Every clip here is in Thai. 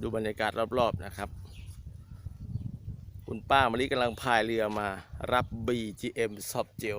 ดูบรรยากาศรอบๆนะครับ คุณป้ามะลิกำลังพายเรือมารับ BGM ซอฟเจล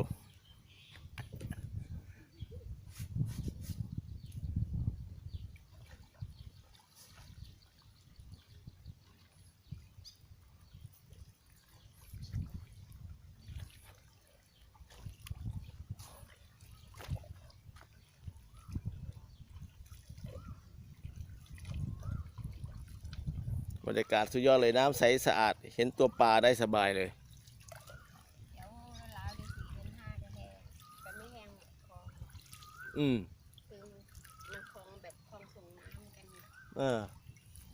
บรรยากาศสุดยอดเลยน้ำใสสะอาด เห็นตัวปลาได้สบายเลยเดี๋ยวลาวเดี๋ยวสี่เดือนห้าจะแห้งแต่ไม่แห้งแบบคลองอืมคือมันคลองแบบคลองส่งน้ำกันเออ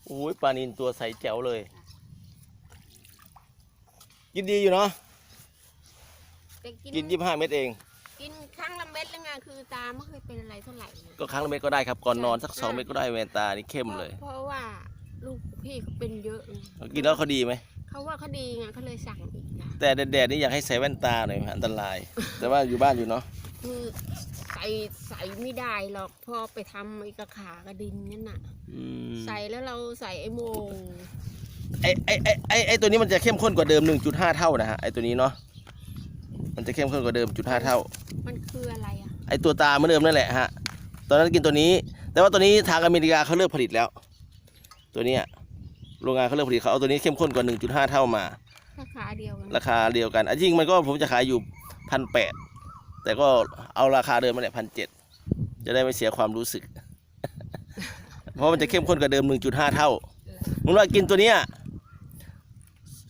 โอ้ยปลานินตัวใสแจ๋วเลย กินดีอยู่เนาะแต่กินกินยี่ห้าเม็ดเอง กินครั้งละเม็ดแล้วไงคือตาไม่เคยเป็นอะไรเท่าไหร่เลยก็ครั้งละเม็ดก็ได้ครับก่อนนอนสักสองเม็ดก็ได้แวนตานี่เข้มเลย เพราะว่าลูก พี่เขาเป็นเยอะไงกินแล้วเขาดีไหม เขาว่าเขาดีไงเขาเลยสั่งอีกนะแต่แดดๆนี่อยากให้ใส่แว่นตาหน่อยอันตราย แต่ว่าอยู่บ้านอยู่เนาะคือใส่ใส่ไม่ได้หรอกพอไปทำไอ้กระขากระดินนั่นน่ะ อืมใส่แล้วเราใส่ไอ้โมงไอไอไอไอไอตัวนี้มันจะเข้มข้นกว่าเดิม 1.5 เท่านะฮะไอตัวนี้เนาะมันจะเข้มข้นกว่าเดิมจุดห้าเท่า มันคืออะไรอะไอตัวตาเหมือนเดิมนั่นแหละฮะ ตอนนั้นกินตัวนี้ แต่ว่าตัวนี้ทางอเมริกาเขาเลิกผลิตแล้ว ตัวเนี้ย โรงงานเขาเลิกผลิตเขาเอาตัวนี้เข้มข้นกว่า 1.5 เท่ามา ราคาเดียวกันราคาเดียวกันอันจริงมันก็ผมจะขายอยู่พันแปดแต่ก็เอาราคาเดิมมาเนี่ยพันเจ็ดจะได้ไม่เสียความรู้สึก เพราะมันจะเข้มข้นกว่าเดิม 1.5 เท่ามึงว่ากินตัวเนี้ย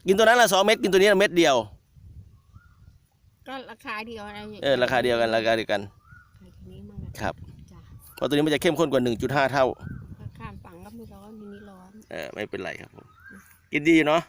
กินตัวนั้นละสองเม็ดกินตัวนี้ละเม็ดเดียวก็ราคาเดียวอะไรย่งงี้ยเออราคาเดียวกันราคาเดียวกันไอ้ทีนี้มันอะครับจ้ะเพราะตัวนี้มันจะเข้มข้นกว่า 1.5 เท่าถ้าข้ามฝั่งก็ ไม่ร้อนทีนี้ร้อน เออไม่เป็นไรครับผมกินดีเนาะ